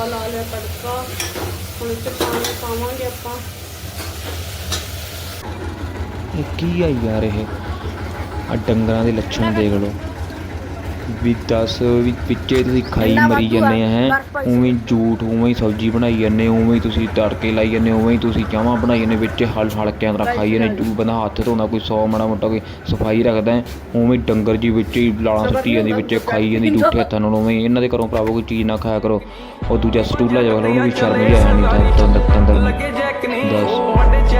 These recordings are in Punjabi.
ਆ ਲਾ ਲਿਆ ਤੜਕਾ। ਹੁਣ ਇੱਥੇ ਪਾਣੀ ਪਾਵਾਂਗੇ ਆਪਾਂ। ਇਹ ਕੀ ਆ ਯਾਰ ਇਹ? ਆ ਡੰਗਰਾਂ ਦੇ ਲੱਛਣ ਦੇਖ ਲਓ। ਵੀ ਦੱਸ ਵੀ ਪਿੱਛੇ ਤੁਸੀਂ ਖਾਈ ਮਰੀ ਜਾਂਦੇ ਆ ਹੈ? ਉਵੇਂ ਝੂਠ ਉਵੇਂ ਹੀ ਸਬਜ਼ੀ ਬਣਾਈ ਜਾਂਦੇ ਉਵੇਂ ਹੀ ਤੁਸੀਂ ਤੜਕੇ ਲਾਈ ਜਾਂਦੇ ਉਵੇਂ ਹੀ ਤੁਸੀਂ ਚਾਹਾਂ ਬਣਾਈ ਜਾਂਦੇ ਵਿੱਚ ਹਲ ਹਲਕਿਆਂ ਦਾ ਖਾਈ ਜਾਂਦੇ ਜੂ ਬੰਦਾ ਹੱਥ ਧੋਂਦਾ ਕੋਈ 100 ਮਾੜਾ ਮੋਟਾ ਕੋਈ ਸਫ਼ਾਈ ਰੱਖਦਾ ਉਵੇਂ ਡੰਗਰ ਜੀ ਵਿੱਚ ਹੀ ਲਾਲਾਂ ਸੁੱਟੀ ਜਾਂਦੀ ਵਿੱਚ ਖਾਈ ਜਾਂਦੀ ਝੂਠੇ ਹੱਥਾਂ ਨਾਲ ਉਵੇਂ। ਇਹਨਾਂ ਦੇ ਘਰੋਂ ਭਰਾਵੋ ਕੋਈ ਚੀਜ਼ ਨਾ ਖਾਇਆ ਕਰੋ। ਉਹ ਦੂਜਾ ਸਟੂਲਾ ਜਿਹਾ ਉਹਨੂੰ ਵੀ ਸ਼ਰਮ ਨਹੀਂ ਤਾਂ ਤੰਦਰ ਤੰਦਰ ਨੂੰ। ਦੱਸ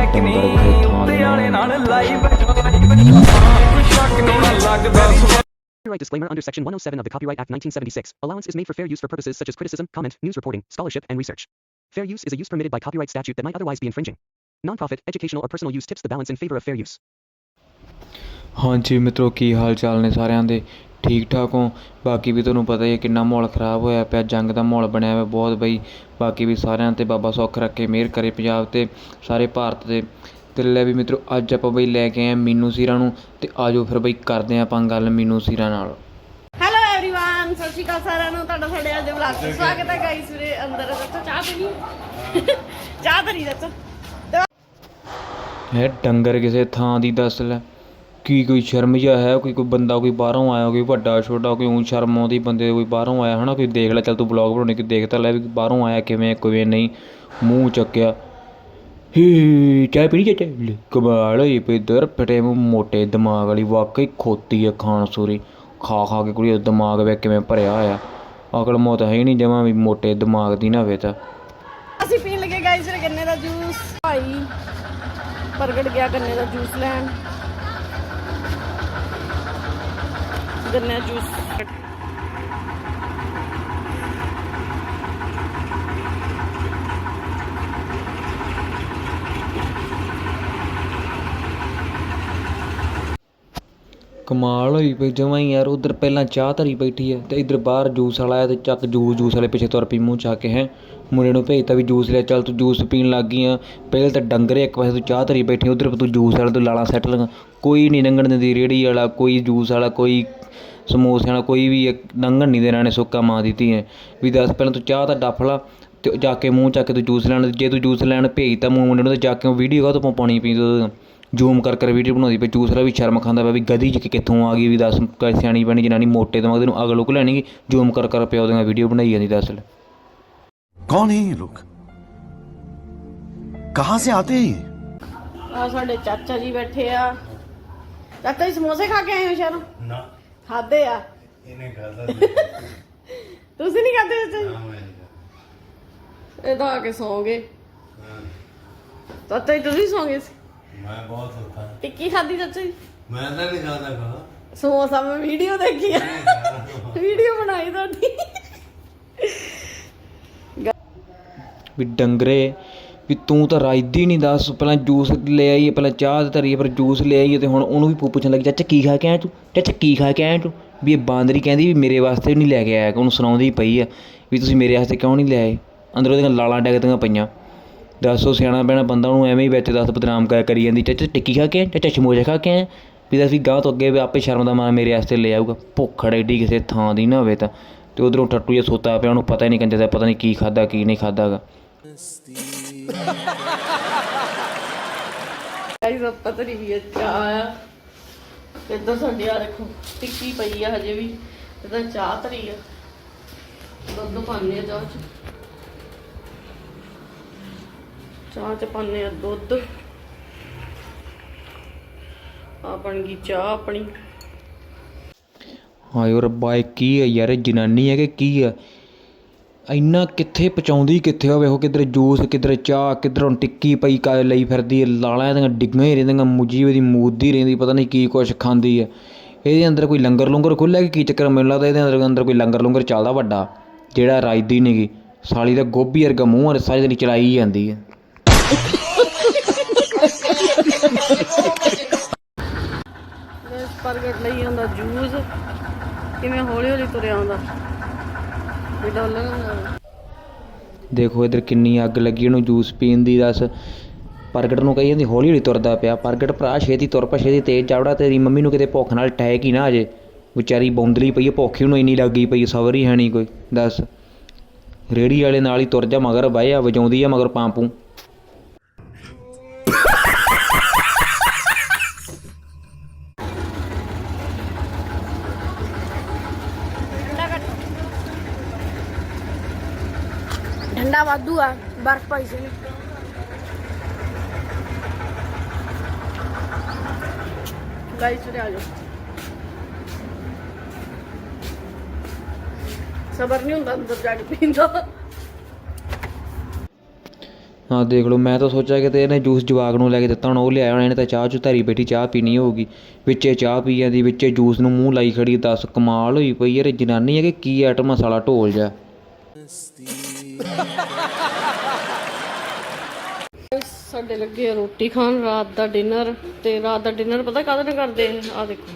ਡੰਗਰ ਕਿਸੇ ਥਾਂ ਦੇ ਨਾਲ। Copyright disclaimer under Section 107 of the Copyright Act 1976. Allowance is made for fair use for purposes such as criticism, comment, news reporting, scholarship, and research. Fair use is a use permitted by copyright statute that might otherwise be infringing. Non-profit, educational, or personal use tips the balance in favor of fair use. ਹਾਂਜੀ ਮਿੱਤਰੋ ਕੀ ਹਾਲ ਚਾਲ ਨੇ ਸਾਰਿਆਂ ਦੇ ਠੀਕ ਠਾਕ ਹੋ ਬਾਕੀ ਵੀ ਤੁਹਾਨੂੰ ਪਤਾ ਹੀ ਹੈ ਕਿੰਨਾ ਮਾਹੌਲ ਖਰਾਬ ਹੋਇਆ ਪਿਆ ਜੰਗ ਦਾ ਮਾਹੌਲ ਬਣਿਆ ਹੋਇਆ ਬਹੁਤ ਬਈ ਬਾਕੀ ਵੀ ਸਾਰਿਆਂ ਤੇ ਬਾਬਾ ਸੁੱਖ ਰੱਖੇ ਮਿਹਰ ਕਰੇ ਪੰਜਾਬ ਤੇ ਸਾਰੇ ਭਾਰਤ ਦੇ ਤੇ ਲੈ ਵੀ ਮਿੱਤਰੋ ਅੱਜ ਆਪਾਂ ਬਈ ਲੈ ਕੇ ਆਏ ਹਾਂ ਮੀਨੂ ਸੀਰਾ ਨੂੰ ਤੇ ਆਜੋ ਫਿਰ ਬਈ ਕਰਦੇ ਹਾਂ ਆਪਾਂ ਗੱਲ ਮੀਨੂ ਸੀਰਾ ਨਾਲ ਹੈਲੋ एवरीवन ਸਤਿ ਸ਼੍ਰੀ ਅਕਾਲ ਸਾਰਿਆਂ ਨੂੰ ਤੁਹਾਡਾ ਸਾਡੇ ਅੱਜ ਦੇ ਵਲੌਗ 'ਚ ਸਵਾਗਤ ਹੈ ਗਾਈਸ ਵੀਰੇ ਅੰਦਰ ਦੱਸੋ ਚਾਹ ਪੀਣੀ ਚਾਹ ਤਾਂ ਨਹੀਂ ਦੱਸੋ ਹੈ ਡੰਗਰ ਕਿਸੇ ਥਾਂ ਦੀ ਦੱਸ ਲੈ ਕੀ ਕੋਈ ਸ਼ਰਮ ਜਿਹਾ ਹੈ ਕੋਈ ਕੋਈ ਬੰਦਾ ਕੋਈ ਬਾਹਰੋਂ ਆਇਆ ਕੋਈ ਵੱਡਾ ਛੋਟਾ ਕੋਈ ਊਂ ਸ਼ਰਮ ਆਉਂਦੀ ਬੰਦੇ ਦੇ ਕੋਈ ਬਾਹਰੋਂ ਆਇਆ ਹਨਾ ਕੋਈ ਦੇਖ ਲੈ ਚੱਲ ਤੂੰ ਬਲੌਗ ਬਣਾਉਣੀ ਕਿ ਦੇਖ ਤਾਂ ਲੈ ਵੀ ਬਾਹਰੋਂ ਆਇਆ ਕਿਵੇਂ ਕਿਵੇਂ ਨਹੀਂ ਮੂੰਹ ਚੱਕਿਆ ਹੀ ਚਾਹ ਪੀਣੀ ਚਾਚਾ? ਲੈ, ਕਮਾਲ ਹੋਈ ਪਈ ਦਰ ਫਟੇ ਮੂੰਹ ਮੋਟੇ ਦਿਮਾਗ ਵਾਲੀ ਵਾਕਈ ਖੋਤੀ ਹੈ ਖਾਣ ਸੂਰੀ। ਖਾ ਖਾ ਕੇ ਕੁੜੀ ਦਾ ਦਿਮਾਗ ਵੇ ਕਿਵੇਂ ਭਰਿਆ ਹੋਇਆ। ਅਕਲ ਮੋਤ ਹੈ ਹੀ ਨਹੀਂ ਜਮਾਂ ਵੀ ਮੋਟੇ ਦਿਮਾਗ ਦੀ ਨਾ ਹੋਵੇ ਤਾਂ। ਅਸੀਂ ਪੀਣ ਲੱਗੇ ਗਾਈਸ ਗੰਨੇ ਦਾ ਜੂਸ। ਭਾਈ ਪ੍ਰਗਟ ਗਿਆ ਗੰਨੇ ਦਾ ਜੂਸ ਲੈਣ। ਗੰਨੇ ਜੂਸ। ਕਮਾਲ ਹੋਈ ਪਈ, ਜਮਾਂ ਹੀ ਯਾਰ ਉਧਰ ਪਹਿਲਾਂ ਚਾਹ ਧਰੀ ਬੈਠੀ ਹੈ ਅਤੇ ਇੱਧਰ ਬਾਹਰ ਜੂਸ ਵਾਲਾ ਆਇਆ ਅਤੇ ਚੱਕ ਜੂਸ ਜੂਸ ਵਾਲੇ ਪਿੱਛੇ ਤੁਰ ਪਈ, ਮੂੰਹ ਚਾ ਕੇ ਹੈਂ। ਮੁੰਡੇ ਨੂੰ ਭੇਜਤਾ ਵੀ ਜੂਸ ਲੈ ਚੱਲ ਤੂੰ ਜੂਸ ਪੀਣ ਲੱਗ ਗਈ ਆ। ਪਹਿਲਾਂ ਤਾਂ ਡੰਗਰੇ ਇੱਕ ਪਾਸੇ ਤੂੰ ਚਾਹ ਧਰੀ ਬੈਠੀ, ਉੱਧਰ ਤੂੰ ਜੂਸ ਵਾਲੇ ਤੋਂ ਲਾਲਾ ਸੈੱਟ ਲਗਾ। ਕੋਈ ਨਹੀਂ ਲੰਘਣ ਦਿੰਦੀ, ਰੇਹੜੀ ਵਾਲਾ, ਕੋਈ ਜੂਸ ਵਾਲਾ, ਕੋਈ ਸਮੋਸੇ ਵਾਲਾ, ਕੋਈ ਵੀ ਇੱਕ ਲੰਘਣ ਨਹੀਂ ਦੇਣਾ ਨੇ ਸੁੱਕਾ ਮਾਰ ਦਿੱਤੀ ਹੈ ਵੀ ਦੱਸ ਪਹਿਲਾਂ ਤੂੰ ਚਾਹ ਤਾਂ ਡੱਫ ਲਾ ਤੇ ਜਾ ਕੇ ਮੂੰਹ ਚੱਕ ਕੇ ਤੂੰ ਜੂਸ ਲੈਣ, ਜੇ ਤੂੰ ਜੂਸ ਲੈਣ ਭੇਜਤਾ ਮੂੰਹ ਮੁੰਡੇ ਨੂੰ ਤਾਂ ਜਾ ਕੇ ਉਹ ਵੀਡੀਓ ਕਾ ਤੋਂ ਪਾਣੀ ਪੀ ਤੂੰ? ਜ਼ੂਮ ਕਰ ਕਰ ਵੀਡੀਓ ਬਣਾਉਂਦੀ ਪਈ ਦੂਸਰਾ ਵੀ ਸ਼ਰਮ ਖਾਂਦਾ ਪਿਆ ਵੀ ਗਦੀ ਜਿੱਕ ਕਿੱਥੋਂ ਆ ਗਈ ਵੀ ਦੱਸ ਸਿਆਣੀ ਬਣੀ ਜਨਾਨੀ ਮੋਟੇ ਦਿਮਾਗ ਦੇ ਨੂੰ ਅਗਲੋ ਕੋ ਲੈਣੀ ਜ਼ੂਮ ਕਰ ਕਰ ਪਿਆ ਉਹਦੀਆਂ ਵੀਡੀਓ ਬਣਾਈ ਜਾਂਦੀ ਦਰਅਸਲ ਕੌਣ ਹੈ ਇਹ ਲੋਕ? ਕਹਾਂ ਸੇ ਆਤੇ ਹੈ ਆ ਸਾਡੇ ਚਾਚਾ ਜੀ ਬੈਠੇ ਆ। ਚਾਚਾ ਜੀ ਸਮੋਸੇ ਖਾ ਕੇ ਆਏ ਹੋ ਸ਼ਹਿਰੋਂ? ਨਾ। ਖਾਦੇ ਆ? ਤੁਸੀਂ ਨਹੀਂ ਖਾਦੇ ਚਾਚਾ ਜੀ? ਇਹ ਤਾਂ ਆ ਕੇ ਸੌਂ ਗਏ। ਚਾਚਾ ਤੁਸੀਂ ਸੌਂ ਸੀ? ਮੈਂ ਬਹੁਤ ਸੁੱਤਾ ਟਿੱਕੀ ਖਾਦੀ ਚਾਚਾ ਜੀ? ਮੈਂ ਤਾਂ ਨਹੀਂ ਖਾਦਾ ਖਾ ਸਮੋਸਾ ਮੈਂ ਵੀਡੀਓ ਦੇਖੀ ਆ। ਵੀਡੀਓ ਬਣਾਈ ਤੁਹਾਡੀ। ਵੀ ਡੰਗਰੇ ਵੀ ਤੂੰ ਤਾਂ ਰਾਜਦੀ ਨਹੀਂ ਦੱਸ ਪਹਿਲਾਂ ਜੂਸ ਲੈ ਆਈਏ ਪਹਿਲਾਂ ਚਾਹ ਤੇ ਧਰੀਏ ਪਰ ਜੂਸ ਲੈ ਆਈਏ ਤੇ ਹੁਣ ਉਹਨੂੰ ਵੀ ਪੁੱਛਣ ਲੱਗੀ ਚਾਚਾ ਕੀ ਖਾ ਕੇ ਆਇਆ ਤੂੰ? ਚਾਚਾ ਕੀ ਖਾ ਕੇ ਆਇਆ ਤੂੰ? ਵੀ ਇਹ ਬਾਂਦਰੀ ਕਹਿੰਦੀ ਵੀ ਮੇਰੇ ਵਾਸਤੇ ਵੀ ਨਹੀਂ ਲੈ ਕੇ ਆਇਆ ਉਹਨੂੰ ਸੁਣਾਉਂਦੀ ਪਈ ਆ ਵੀ ਤੁਸੀਂ ਮੇਰੇ ਵਾਸਤੇ ਕਿਉਂ ਨਹੀਂ ਲੈ ਆਏ? ਅੰਦਰ ਉਹਦੀਆਂ ਲਾਲਾਂ ਡੈਗਦੀਆਂ ਪਈਆਂ। ਦੱਸੋ ਸਿਆਣਾ ਬੈਣਾ ਬੰਦਾ, ਉਹਨੂੰ ਐਵੇਂ ਹੀ ਵਿੱਚ ਦੱਸ ਬਦਨਾਮ ਕਰ ਕਰੀ ਜਾਂਦੀ, ਚਾਚਾ ਟਿੱਕੀ ਖਾ ਕੇ ਆਇਆ? ਚਾਚਾ ਸਮੋਸੇ ਖਾ ਕੇ ਆਇਆ? ਵੀ ਦੱਸ ਵੀ ਗਾਹ ਤੋਂ ਅੱਗੇ ਵੀ ਆਪੇ ਸ਼ਰਮ ਦਾ ਮਾਰ ਮੇਰੇ ਵਾਸਤੇ ਲੈ ਆਊਗਾ। ਭੁੱਖੜ ਐਡੀ ਕਿਸੇ ਥਾਂ ਦੀ ਨਾ ਹੋਵੇ ਤਾਂ। ਤੇ ਉਧਰੋਂ ਟੱਟੂ ਜਿਹਾ ਸੋਤਾ ਪਿਆ, ਉਹਨੂੰ ਪਤਾ ਹੀ ਨਹੀਂ ਕੰਜੇ ਦਾ, ਪਤਾ ਨਹੀਂ ਕੀ ਖਾਦਾ ਕੀ ਨਹੀਂ ਖਾਦਾਗਾ ਗਾਈਸ ਆਪਾਂ ਤਰੀ ਵੀ ਚਾਹ ਆ। ਤੇ ਇੱਧਰ ਸਾਡੀ ਆ ਦੇਖੋ, ਟਿੱਕੀ ਪਈ ਆ ਹਜੇ ਵੀ। ਇਹਦਾ ਚਾਹ ਤਰੀ ਆ। ਦੁੱਧ ਪਾਉਂਦੇ ਆ ਚਾਹ ਚ। ਚਾਹ ਚ ਪਾਉਂਦੇ ਆ ਦੁੱਧ। ਆ ਬਣ ਗਈ ਚਾਹ ਆਪਣੀ। ਹਾਏ ਓ ਰੱਬਾ ਕੀ ਹੈ ਯਾਰ ਜਨਾਨੀ ਹੈ ਕਿ ਕੀ ਆ? ਇੰਨਾ ਕਿੱਥੇ ਪਚਾਉਂਦੀ ਕਿੱਥੇ ਹੋਵੇ ਉਹ ਕਿਧਰ ਜੂਸ, ਕਿਧਰ ਚਾਹ, ਕਿਧਰੋਂ ਟਿੱਕੀ ਪਈ ਕਾ ਲਈ ਫਿਰਦੀ ਹੈ ਲਾਲਾਂ ਇਹਦੀਆਂ ਡਿੱਗੀਆਂ ਹੀ ਰਹਿੰਦੀਆਂ ਮੁਜੀ ਉਹਦੀ ਮੂਦੀ ਰਹਿੰਦੀ, ਪਤਾ ਨਹੀਂ ਕੀ ਕੁਛ ਖਾਂਦੀ ਹੈ ਇਹਦੇ ਅੰਦਰ ਕੋਈ ਲੰਗਰ ਲੰਗਰ ਖੁੱਲਿਆ ਕਿ ਕੀ ਚੱਕਰ? ਮੈਨੂੰ ਲੱਗਦਾ ਇਹਦੇ ਅੰਦਰ ਅੰਦਰ ਕੋਈ ਲੰਗਰ ਲੰਗਰ ਚੱਲਦਾ ਵੱਡਾ, ਜਿਹੜਾ ਰਾਜਦੀ ਨਹੀਂਗੀ ਸਾਲੀ ਦਾ ਗੋਭੀ ਵਰਗਾ ਮੂੰਹ ਆ ਸਾਰੀ ਦਿਨ ਚਲਾਈ ਜਾਂਦੀ ਹੈ ਬਸ ਪ੍ਰਗਟ ਲਈ ਆਉਂਦਾ ਜੂਸ ਕਿਵੇਂ ਹੌਲੀ ਹੌਲੀ ਤੁਰਿਆ ਆਉਂਦਾ। ਵੀ ਡੋਲਰ ਦੇਖੋ, ਇਧਰ ਕਿੰਨੀ ਅੱਗ ਲੱਗੀ ਉਹਨੂੰ ਜੂਸ ਪੀਣ ਦੀ ਦੱਸ। ਪ੍ਰਗਟ ਨੂੰ ਕਹੀ ਜਾਂਦੀ, ਹੌਲੀ ਹੌਲੀ ਤੁਰਦਾ ਪਿਆ। ਪ੍ਰਗਟ ਭਰਾ, ਛੇਤੀ ਤੁਰ ਪਾ, ਛੇਤੀ ਤੇਜ਼ ਚਾਵੜਾ। ਤੇਰੀ ਮੰਮੀ ਨੂੰ ਕਿਤੇ ਭੁੱਖ ਨਾਲ ਟਹਿਕ ਹੀ ਨਾ ਅਜੇ ਵਿਚਾਰੀ ਬੌਂਦਲੀ ਪਈ ਹੈ ਭੁੱਖ ਹੀ ਉਹਨੂੰ ਇੰਨੀ ਲੱਗੀ ਪਈ ਸਬਰ ਹੀ ਹੈ ਨਹੀਂ ਕੋਈ। ਦੱਸ। ਰੇੜੀ ਵਾਲੇ ਨਾਲ ਹੀ ਤੁਰ ਜਾ, ਮਗਰ ਬਹਿ ਆ, ਵਜਾਉਂਦੀ ਆ ਮਗਰ ਪਾਂਪੂ। ਵਾਧੂ ਆ ਬਰਫ ਪਾਈ ਸੀ ਗਾਈਸ ਉਰੇ ਆ ਜਾਓ ਸਬਰ ਨਹੀਂ ਹੁੰਦਾ ਅੰਦਰ ਜਾ ਕੇ ਪੀਂਦਾ ਹਾਂ ਦੇਖ ਲਓ ਮੈਂ ਤਾਂ ਸੋਚਿਆ ਕਿ ਤੇ ਇਹਨੇ ਜੂਸ ਜਵਾਕ ਨੂੰ ਲੈ ਕੇ ਦਿੱਤਾ ਹੁਣ ਉਹ ਲਿਆਇਆ ਹੋਣਾ ਇਹਨੇ ਤਾਂ ਚਾਹ ਚ ਧਰੀ ਬੈਠੀ ਚਾਹ ਪੀਣੀ ਹੋਊਗੀ। ਵਿੱਚੇ ਚਾਹ ਪੀ ਜਾਂਦੀ ਵਿੱਚੇ ਜੂਸ ਨੂੰ ਮੂੰਹ ਲਾਈ ਖੜੀ ਦੱਸ ਕਮਾਲ ਹੋਈ ਪਈ ਯਾਰ ਇਹ ਜਨਾਨੀ ਹੈ ਕਿ ਕੀ ਆਟਮ ਮਸਾਲਾ ਢੋਲ ਜਾ ਸਾਡੇ ਲੱਗੇ ਆ ਰੋਟੀ ਖਾਣ ਰਾਤ ਦਾ ਡਿਨਰ ਤੇ ਰਾਤ ਦਾ ਡਿਨਰ ਪਤਾ ਕਾਹਦੇ ਨਾਲ ਕਰਦੇ ਆ? ਦੇਖੋ।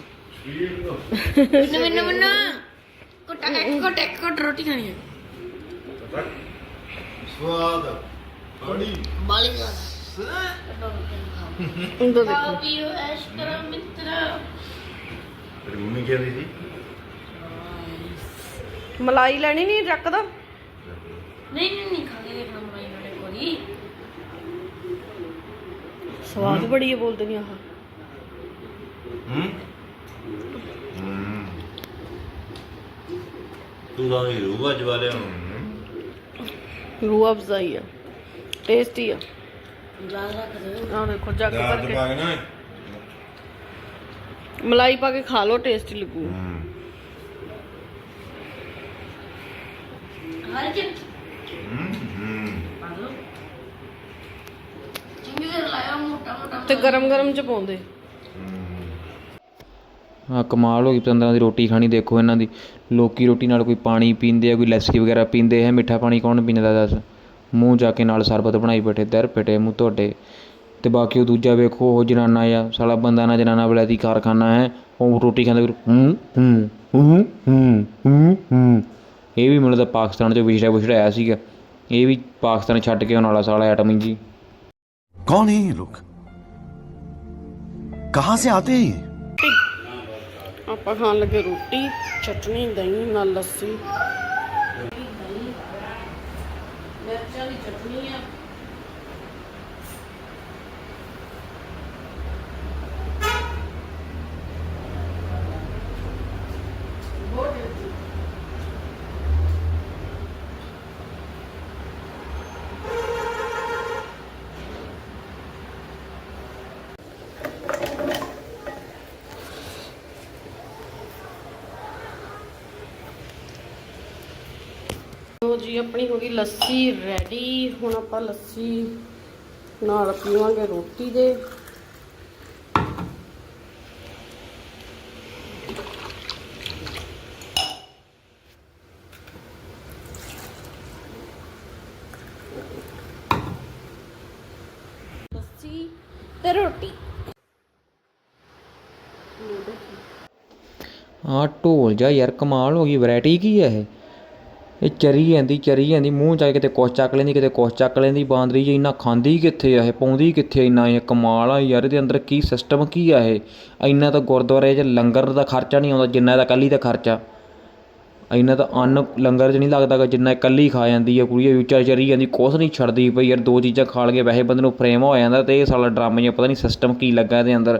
ਮੈਨੂੰ ਮੈਨੂੰ ਮੈਨੂੰ ਕੋਟਾ ਇੱਕ ਕੋਟ ਇੱਕ ਕੋਟ ਰੋਟੀ ਖਾਣੀ ਹੈ ਸਵਾਦ ਬੜੀ। ਬਾਲੀ ਦੇਖੋ। ਖਾਓ ਪੀਓ ਐਸ਼ ਕਰੋ ਮਿੱਤਰ। ਤੇਰੀ ਮੰਮੀ ਕੀ ਕਹਿੰਦੀ ਸੀ? ਮਲਾਈ ਲੈਣੀ ਨਹੀਂ ਰੱਖਦਾ ਨਹੀਂ ਨਹੀਂ ਨਹੀਂ ਖਾ ਕੇ ਦੇਖਣਾ ਮਰਾਈ ਮੇਰੇ ਕੋਲੀ ਸਵਾਦ ਬੜੀ ਹੈ ਬੋਲਦੇ ਨਹੀਂ ਆਹ ਹੂੰ ਹੂੰ ਤੂੰ ਤਾਂ ਹੀ ਰੂਹ ਅੱਜ ਵਾਲੇ ਰੂਹ ਅਫਜ਼ਾਈ ਆ ਟੇਸਟੀ ਆ ਯਾਦ ਰੱਖ ਦਿਓ ਆਹ ਦੇਖੋ ਜੱਗ ਭਰ ਕੇ ਕੇ ਨਾ ਮਲਾਈ ਪਾ ਕੇ ਖਾ ਲਓ ਟੇਸਟੀ ਲੱਗੂ ਹਰ ਹੂੰ ਹੂੰ ਪਾਲੋ ਤੇ ਗਰਮ ਗਰਮ ਚ ਪਾਉਂਦੇ। ਹਾਂ, ਕਮਾਲ ਹੋ ਗਈ ਪਤੰਦਰਾਂ ਦੀ ਰੋਟੀ ਖਾਣੀ, ਦੇਖੋ ਇਹਨਾਂ ਦੀ। ਲੋਕੀ ਰੋਟੀ ਨਾਲ ਕੋਈ ਪਾਣੀ ਪੀਂਦੇ ਆ, ਕੋਈ ਲੱਸੀ ਵਗੈਰਾ ਪੀਂਦੇ ਹੈ ਮਿੱਠਾ ਪਾਣੀ ਕੌਣ ਪੀਂਦਾ ਦੱਸ? ਮੂੰਹ ਜਾ ਕੇ ਨਾਲ ਸਰਬਤ ਬਣਾਈ ਬੈਠੇ, ਦਰ ਪਿਟੇ ਮੂੰਹ ਤੁਹਾਡੇ। ਤੇ ਬਾਕੀ ਉਹ ਦੂਜਾ ਵੇਖੋ, ਉਹ ਜਨਾਨਾ ਆ, ਸਾਲਾ ਬੰਦਾ ਨਾ ਜਨਾਨਾ ਬਲੈਤੀ ਕਾਰਖਾਨਾ ਹੈ, ਉਹ ਰੋਟੀ ਖਾਂਦਾ ਹੂੰ ਹੂੰ ਹੂੰ ਹੂੰ ਹੂੰ ਇਹ ਵੀ ਮੈਨੂੰ ਤਾਂ ਪਾਕਿਸਤਾਨ ਚ ਵਿਛੜਾ ਵਿਛੜਿਆ ਆਇਆ ਸੀਗਾ। ਇਹ ਵੀ ਪਾਕਿਸਤਾਨ ਛੱਡ ਕੇ ਆਉਣ ਵਾਲਾ ਸਾਲਾ ਐਟਮ ਜੀ ਕੌਣ ਹੈ ਇਹ ਲੋਕ? ਕਹਾਂ ਸੇ ਆਤੇ ਹੈ ਆਪਾਂ ਖਾਣ ਲੱਗੇ ਰੋਟੀ ਚਟਨੀ ਦਹੀਂ ਨਾਲ ਲੱਸੀ। ਦਹੀਂ ਮਿਰਚਾਂ ਚਟਨੀ ਆ। ਲੋ ਜੀ, ਆਪਣੀ ਹੋ ਗਈ ਲੱਸੀ ਰੈਡੀ ਹੁਣ ਆਪਾਂ ਲੱਸੀ ਨਾਲ ਪੀਵਾਂਗੇ ਰੋਟੀ ਦੇ। ਲੱਸੀ ਤੇ ਰੋਟੀ। ਹਾਂ ਢੋਲ ਜਾ ਯਾਰ, ਕਮਾਲ ਹੋ ਗਈ ਵੈਰਾਈਟੀ ਕੀ ਹੈ ਇਹ? ਇਹ ਚਰੀ ਜਾਂਦੀ ਚਰੀ ਜਾਂਦੀ ਮੂੰਹ ਜਾ ਕੇ ਕਿਤੇ ਕੁਛ ਚੱਕ ਲੈਂਦੀ, ਕਿਤੇ ਕੁਛ ਚੱਕ ਲੈਂਦੀ, ਬਾਂਦਰੀ ਜੀ ਇੰਨਾ ਖਾਂਦੀ ਕਿੱਥੇ ਆ ਇਹ, ਪਾਉਂਦੀ ਕਿੱਥੇ ਇੰਨਾ ਇਹ ਕਮਾਲ ਆ ਯਾਰ, ਇਹਦੇ ਅੰਦਰ ਕੀ ਸਿਸਟਮ ਕੀ ਆ ਇਹ? ਇੰਨਾ ਤਾਂ ਗੁਰਦੁਆਰੇ 'ਚ ਲੰਗਰ ਦਾ ਖਰਚਾ ਨਹੀਂ ਆਉਂਦਾ, ਜਿੰਨਾ ਇਹਦਾ ਕੱਲੀ ਦਾ ਖਰਚਾ। ਇੰਨਾ ਤਾਂ ਅੰਨ ਲੰਗਰ 'ਚ ਨਹੀਂ ਲੱਗਦਾ ਗਾ, ਜਿੰਨਾ ਇਕੱਲੀ ਖਾ ਜਾਂਦੀ ਆ ਕੁੜੀ ਵਿਚਾਰ ਚਰੀ ਜਾਂਦੀ ਕੁਛ ਨਹੀਂ ਛੱਡਦੀ ਪਈ ਯਾਰ, ਦੋ ਚੀਜ਼ਾਂ ਖਾ ਲਗੇ ਵੈਸੇ ਬੰਦੇ ਨੂੰ ਫਰੇਮ ਹੋ ਜਾਂਦਾ ਤੇ ਇਹ ਸਾਲਾ ਡਰਾਮਾ ਜਿਹਾ, ਪਤਾ ਨਹੀਂ ਸਿਸਟਮ ਕੀ ਲੱਗਾ ਇਹਦੇ ਅੰਦਰ।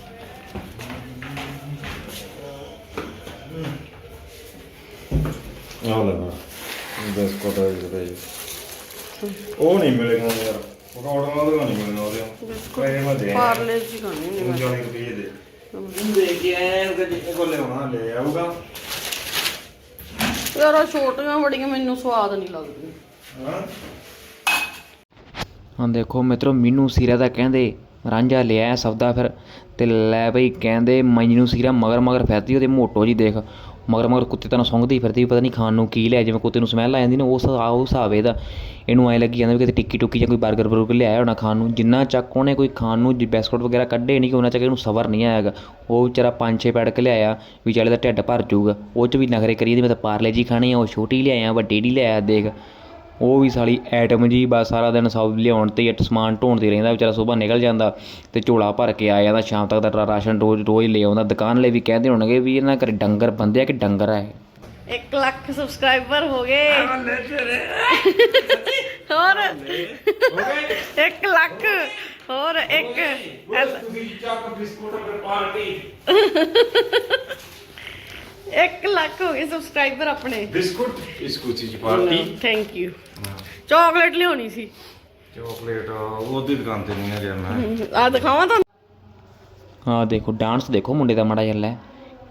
ਆ ਆ ਲੈ ਨਾ ਬਿਸਕੁਟ ਹੈ ਜਿਹੜੇ ਉਹ ਨਹੀਂ ਮਿਲੇਗਾ ਯਾਰ ਪਕੌੜਾ ਨਾਲ ਤਾਂ ਨਹੀਂ ਮਿਲਣਾ ਉਹਦੇ ਪੈਸੇ ਮੈਂ ਦੇ ਪਾਰਲੇ ਜੀ ਖਾਣੇ ਨੇ ਤੂੰ ਜਾਣੇ ਰੁਪਏ ਦੇ ਤੂੰ ਦੇ ਕੇ ਆਇਆ ਕਿ ਜਿੱਥੇ ਕੋਲ ਲਿਆਉਣਾ ਲੈ ਆਊਗਾ ਯਾਰ ਆਹ ਛੋਟੀਆਂ ਬੜੀਆਂ ਮੈਨੂੰ ਸਵਾਦ ਨਹੀਂ ਲੱਗਦੀਆਂ ਹਾਂ ਹਾਂ ਦੇਖੋ ਮਿੱਤਰੋ ਮੈਨੂੰ ਸੀਰਾ ਦਾ ਕਹਿੰਦੇ ਰਾਂਝਾ ਲਿਆ ਸੌਦਾ ਫਿਰ ਤੇ ਲੈ ਬਈ ਕਹਿੰਦੇ ਮੈਨੂੰ ਸੀਰਾ ਮਗਰ ਮਗਰ ਫਿਰਦੀ ਉਹਦੇ ਮੋਟੋ ਜੀ ਦੇਖ ਮਗਰ ਮਗਰ ਕੁੱਤੇ ਤਾਂ ਸੁੰਘਦੀ ਫਿਰਦੀ, ਪਤਾ ਨਹੀਂ ਖਾਣ ਨੂੰ ਕੀ ਲਿਆ ਜਿਵੇਂ ਕੁੱਤੇ ਨੂੰ ਸਮੈਲ ਆ ਜਾਂਦੀ ਨਾ, ਉਸ ਆ ਉਸ ਹਿਸਾਬ ਇਹਦਾ। ਇਹਨੂੰ ਐ ਲੱਗੀ ਜਾਂਦਾ ਵੀ ਕਿਤੇ ਟਿੱਕੀ ਟੁੱਕੀ ਜਾਂ ਕੋਈ 버ਗਰ ਬਰਗਰ ਲਿਆਇਆ ਹੋਣਾ ਖਾਣ ਨੂੰ। ਜਿੰਨਾ ਚੱਕ ਉਹਨੇ ਕੋਈ ਖਾਣ ਨੂੰ ਬਿਸਕੁਟ ਵਗੈਰਾ ਕੱਢੇ ਨਹੀਂ ਕਿ ਉਹਨਾਂ ਚੱਕ ਇਹਨੂੰ ਸਬਰ ਨਹੀਂ ਆਇਆਗਾ ਉਹ ਵਿਚਾਰਾ ਪੰਜ ਛੇ ਪੈੜ ਕੇ ਲਿਆਇਆ, ਵੀ ਚੱਲ ਇਹਦਾ ਢਿੱਡ ਭਰ ਜਾਊਗਾ। ਉਹ ਚ ਵੀ ਨਖਰੇ ਕਰੀ ਦੀ ਮੈਂ ਤਾਂ ਪਾਰਲੇ ਜੀ ਖਾਣੇ ਆ, ਉਹ ਛੋਟੀ ਲਿਆਇਆ, ਵੱਡੀ ਨਹੀਂ ਲਿਆਇਆ, ਦੇਖ। ਉਹ ਵੀ ਸਾਲੀ ਐਟਮ ਜੀ ਬਸ ਸਾਰਾ ਦਿਨ ਸਭ ਲਿਆਉਣ ਤੇ ਹੀ ਸਮਾਨ ਢੋਣ ਤੇ ਰਹਿੰਦਾ ਵਿਚਾਰਾ ਸਵੇਰ ਨਿਕਲ ਜਾਂਦਾ ਤੇ ਝੋਲਾ ਭਰ ਕੇ ਆ ਜਾਂਦਾ ਸ਼ਾਮ ਤੱਕ ਦਾ ਰਾਸ਼ਨ ਰੋਜ਼ ਰੋਜ਼ ਲੈ ਆਉਂਦਾ ਦੁਕਾਨ ਵਾਲੇ ਵੀ ਕਹਿੰਦੇ ਹੋਣਗੇ ਵੀ ਇਹਨਾਂ ਘਰੇ ਡੰਗਰ ਬੰਦੇ ਆ ਕਿ ਡੰਗਰ ਆ ਇਹ? 1 ਲੱਖ ਸਬਸਕ੍ਰਾਈਬਰ ਹੋ ਗਏ। ਹੋਰ? 1 ਲੱਖ। ਹੋਰ ਇੱਕ। Biscuit party. 1 ਲੱਖ ਹੋ ਗਏ ਸਬਸਕ੍ਰਾਈਬਰ ਆਪਣੇ। ਬਿਸਕੁਟ ਬਿਸਕੁਟ ਦੀ ਪਾਰਟੀ ਥੈਂਕ ਯੂ ਚਾਕਲੇਟ ਲਿਆਉਣੀ ਸੀ। ਚਾਕਲੇਟ ਉਹਦੀ ਦੁਕਾਨ ਤੇ ਨਹੀਂ ਗਿਆ ਮੈਂ। ਆ ਦਿਖਾਵਾਂ ਤੁਹਾਨੂੰ? ਹਾਂ ਦੇਖੋ ਡਾਂਸ ਦੇਖੋ ਮੁੰਡੇ ਦਾ ਮਾੜਾ ਚੱਲਾ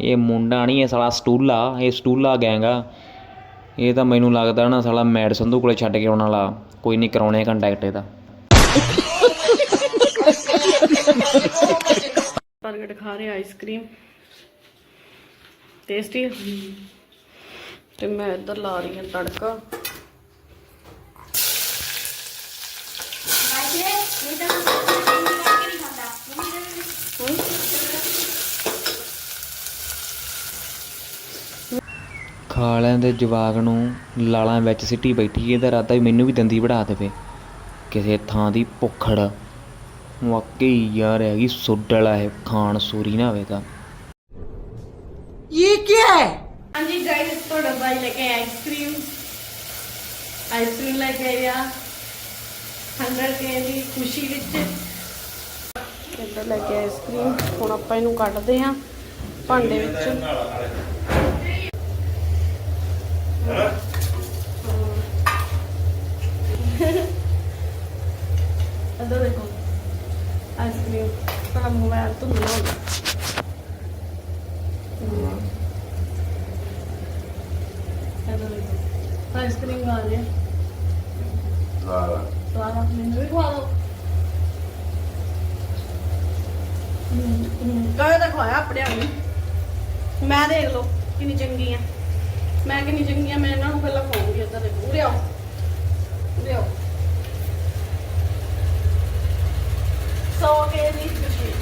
ਇਹ ਮੁੰਡਾ ਨਹੀਂ ਇਹ ਸਾਲਾ ਸਟੂਲਾ ਇਹ ਸਟੂਲਾ ਗੈਂਗ ਆ। ਇਹ ਤਾਂ ਮੈਨੂੰ ਲੱਗਦਾ ਨਾ ਸਾਲਾ ਮੈਡ ਸੰਧੂ ਕੋਲੇ ਛੱਡ ਕੇ ਆਉਣ ਵਾਲਾ। ਕੋਈ ਨਹੀਂ ਕਰਾਉਣੇ ਕੰਟੈਕਟ ਇਹਦਾ। ਬਰਗਰ ਖਾ ਰਹੇ ਆਈਸਕ੍ਰੀਮ ਟੇਸਟੀ ਹੈ ਤੇ ਮੈਂ ਇੱਧਰ ਲਾ ਰਹੀ ਹਾਂ ਤੜਕਾ। ਖਾਲਿਆਂ ਦੇ ਜਵਾਕ ਨੂੰ ਲਾਲਾਂ ਵਿੱਚ ਸਿੱਟੀ ਬੈਠੀ ਇਹਦਾ ਇਰਾਦਾ ਵੀ ਮੈਨੂੰ ਵੀ ਦੰਦੀ ਵੜਾ ਦੇਵੇ। ਕਿਸੇ ਥਾਂ ਦੀ ਭੁੱਖੜ। ਵਾਕਈ ਯਾਰ ਹੈਗੀ ਸੁੱਡਲ ਆ ਇਹ ਖਾਣ ਸੂਰੀ ਨਾ ਹੋਵੇ ਤਾਂ। ਹਾਂਜੀ ਗਾਇਸ ਤੁਹਾਡਾ ਬਾਈ ਲੈ ਕੇ ਆਈਸਕ੍ਰੀਮ ਆਈਸਕ੍ਰੀਮ ਲੈ ਕੇ ਆਇਆ। 100 ਕੇ ਦੀ ਖੁਸ਼ੀ ਵਿੱਚ। ਇੱਧਰ ਲੈ ਕੇ ਆਈਸਕ੍ਰੀਮ ਹੁਣ ਆਪਾਂ ਇਹਨੂੰ ਕੱਢਦੇ ਹਾਂ ਭਾਂਡੇ ਵਿੱਚ। ਇੱਧਰ ਦੇਖੋ ਆਈਸਕ੍ਰੀਮ ਸਾਡਾ ਮੋਬਾਈਲ ਤੋਂ ਨਾ ਹੁੰਦਾ ਇੱਧਰ ਦੇਖੋ ਆਈਸਕ੍ਰੀਮ ਖਾ ਲਿਆ ਸਾਰਾ ਮੈਨੂੰ ਵੀ ਖਵਾ ਦਿਓ ਕਾਹਦਾ ਤਾਂ ਖਵਾਇਆ ਆਪਣੇ ਆਪ ਨੂੰ। ਮੈਂ ਦੇਖ ਲਓ ਕਿੰਨੀ ਚੰਗੀ ਆ। ਮੈਂ ਕਿੰਨੀ ਚੰਗੀ ਆ ਮੈਂ ਇਹਨਾਂ ਨੂੰ ਪਹਿਲਾਂ ਖਵਾਉਂਗੀ ਇੱਧਰ ਦੇਖੋ ਉਰੇ ਆਓ। ਉਰੇ ਆਓ ਸੌ ਕੇ ਦੀ ਖੁਸ਼ੀ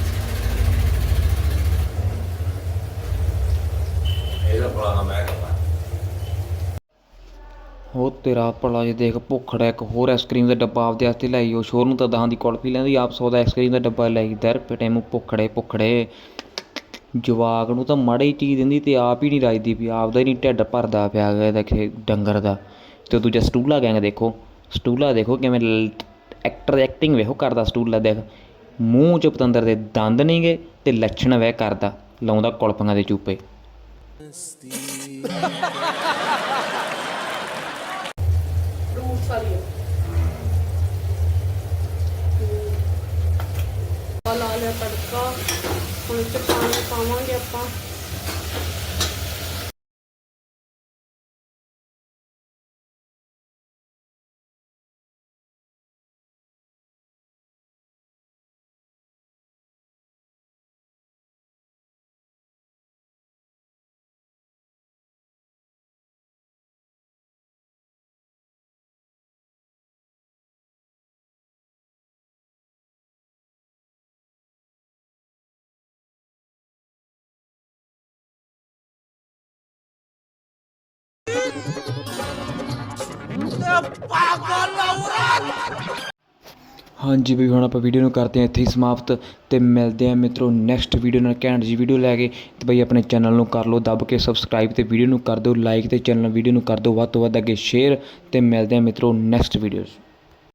ਉਹ ਤੇਰਾ ਭਲਾ ਜੇ ਦੇਖ ਭੁੱਖੜਾ ਇੱਕ ਹੋਰ ਆਈਸਕ੍ਰੀਮ ਦਾ ਡੱਬਾ ਆਪਦੇ ਵਾਸਤੇ ਲਈ ਉਹ ਸ਼ੋਰ ਨੂੰ ਤਾਂ ਦਹਾਂ ਦੀ ਕੁਲਫੀ ਲੈਂਦੀ, ਆਪ ਸੌ ਦਾ ਆਈਸਕ੍ਰੀਮ ਦਾ ਡੱਬਾ ਲਈ ਦਰ ਪਟੇ ਮੂੰਹ ਭੁੱਖੜੇ ਭੁੱਖੜੇ। ਜਵਾਕ ਨੂੰ ਤਾਂ ਮਾੜੀ ਚੀਜ਼ ਦਿੰਦੀ ਤੇ ਆਪ ਹੀ ਨਹੀਂ ਰਾਜਦੀ ਵੀ ਆਪਦਾ ਹੀ ਨਹੀਂ ਢਿੱਡ ਭਰਦਾ ਪਿਆ ਗਿਆ ਇਹਦਾ ਕਿਸੇ ਡੰਗਰ ਦਾ। ਤੇ ਦੂਜਾ ਸਟੂਲਾ ਗੈਂਗ ਦੇਖੋ, ਸਟੂਲਾ ਦੇਖੋ ਕਿਵੇਂ ਐਕਟਰ ਐਕਟਿੰਗ ਵੇਖੋ ਕਰਦਾ ਸਟੂਲਾ ਦੇਖ। ਮੂੰਹ ਚ ਪਤੰਦਰ ਦੇ ਦੰਦ ਨਹੀਂਗੇ ਤੇ ਲੱਛਣ ਵੇ ਕਰਦਾ, ਲਾਉਂਦਾ ਕੁਲਫੀਆਂ ਦੇ ਚੂਪੇ। ਫਰੂਟਸ ਵਾਲੀ ਲਾ ਲਿਆ ਤੜਕਾ ਹੁਣ ਚ ਪਾਣੀ ਪਾਵਾਂਗੇ ਆਪਾਂ। ਹਾਂਜੀ ਬਈ ਹੁਣ ਆਪਾਂ ਵੀਡੀਓ ਨੂੰ ਕਰਦੇ ਹਾਂ ਇੱਥੇ ਹੀ ਸਮਾਪਤ ਤੇ ਮਿਲਦੇ ਹਾਂ ਮਿੱਤਰੋ ਨੈਕਸਟ ਵੀਡੀਓ ਨਾਲ ਘੈਂਟ ਜੀ ਵੀਡੀਓ ਲੈ ਕੇ ਤੇ ਬਈ ਆਪਣੇ ਚੈਨਲ ਨੂੰ ਕਰ ਲਓ, ਦੱਬ ਕੇ ਸਬਸਕ੍ਰਾਈਬ ਤੇ ਵੀਡੀਓ ਨੂੰ ਕਰ ਦਿਓ ਲਾਈਕ ਤੇ ਚੈਨਲ ਵੀਡੀਓ ਨੂੰ ਕਰ ਦਿਓ, ਵੱਧ ਤੋਂ ਵੱਧ ਅੱਗੇ ਸ਼ੇਅਰ ਤੇ ਮਿਲਦੇ ਹਾਂ ਮਿੱਤਰੋ ਨੈਕਸਟ ਵੀਡੀਓ 'ਚ